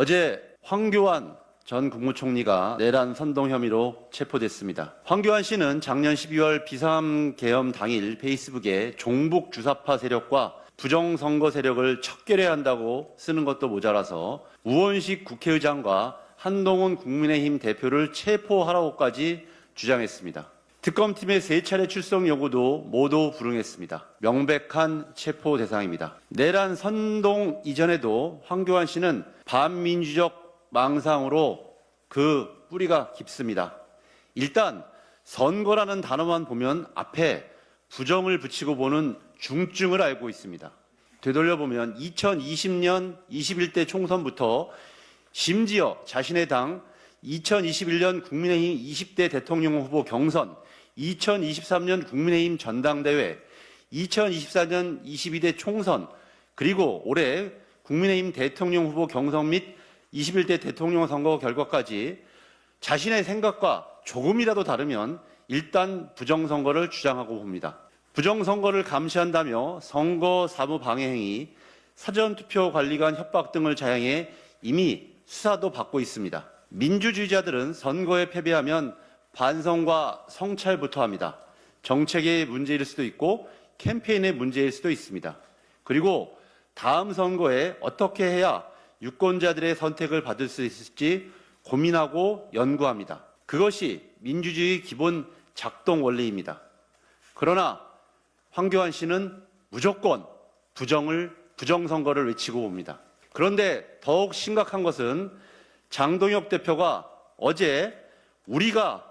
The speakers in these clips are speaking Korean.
어제 황교안 전 국무총리가 내란 선동 혐의로 체포됐습니다. 황교안 씨는 작년 12월 비상 계엄 당일 페이스북에 종북 주사파 세력과 부정선거 세력을 척결해야 한다고 쓰는 것도 모자라서 우원식 국회의장과 한동훈 국민의힘 대표를 체포하라고까지 주장했습니다. 특검팀의 세 차례 출석 요구도 모두 불응했습니다. 명백한 체포 대상입니다. 내란 선동 이전에도 황교안 씨는 반민주적 망상으로 그 뿌리가 깊습니다. 일단 선거라는 단어만 보면 앞에 부정을 붙이고 보는 중증을 알고 있습니다. 되돌려보면 2020년 21대 총선부터 심지어 자신의 당 2021년 국민의힘 20대 대통령 후보 경선, 2023년 국민의힘 전당대회, 2024년 22대 총선, 그리고 올해 국민의힘 대통령 후보 경선 및 21대 대통령 선거 결과까지 자신의 생각과 조금이라도 다르면 일단 부정선거를 주장하고 봅니다. 부정선거를 감시한다며 선거 사무 방해 행위, 사전투표 관리관 협박 등을 자행해 이미 수사도 받고 있습니다. 민주주의자들은 선거에 패배하면 반성과 성찰부터 합니다. 정책의 문제일 수도 있고 캠페인의 문제일 수도 있습니다. 그리고 다음 선거에 어떻게 해야 유권자들의 선택을 받을 수 있을지 고민하고 연구합니다. 그것이 민주주의 기본 작동 원리입니다. 그러나 황교안 씨는 무조건 부정을 부정선거를 외치고 봅니다. 그런데 더욱 심각한 것은 장동혁 대표가 어제 우리가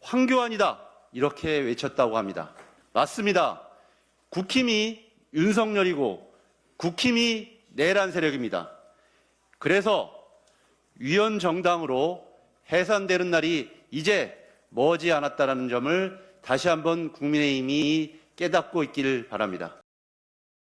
황교안이다 이렇게 외쳤다고 합니다. 맞습니다. 국힘이 윤석열이고 국힘이 내란 세력입니다. 그래서 위원 정당으로 해산되는 날이 이제 머지 않았다는 점을 다시 한번 국민의힘이 깨닫고 있기를 바랍니다.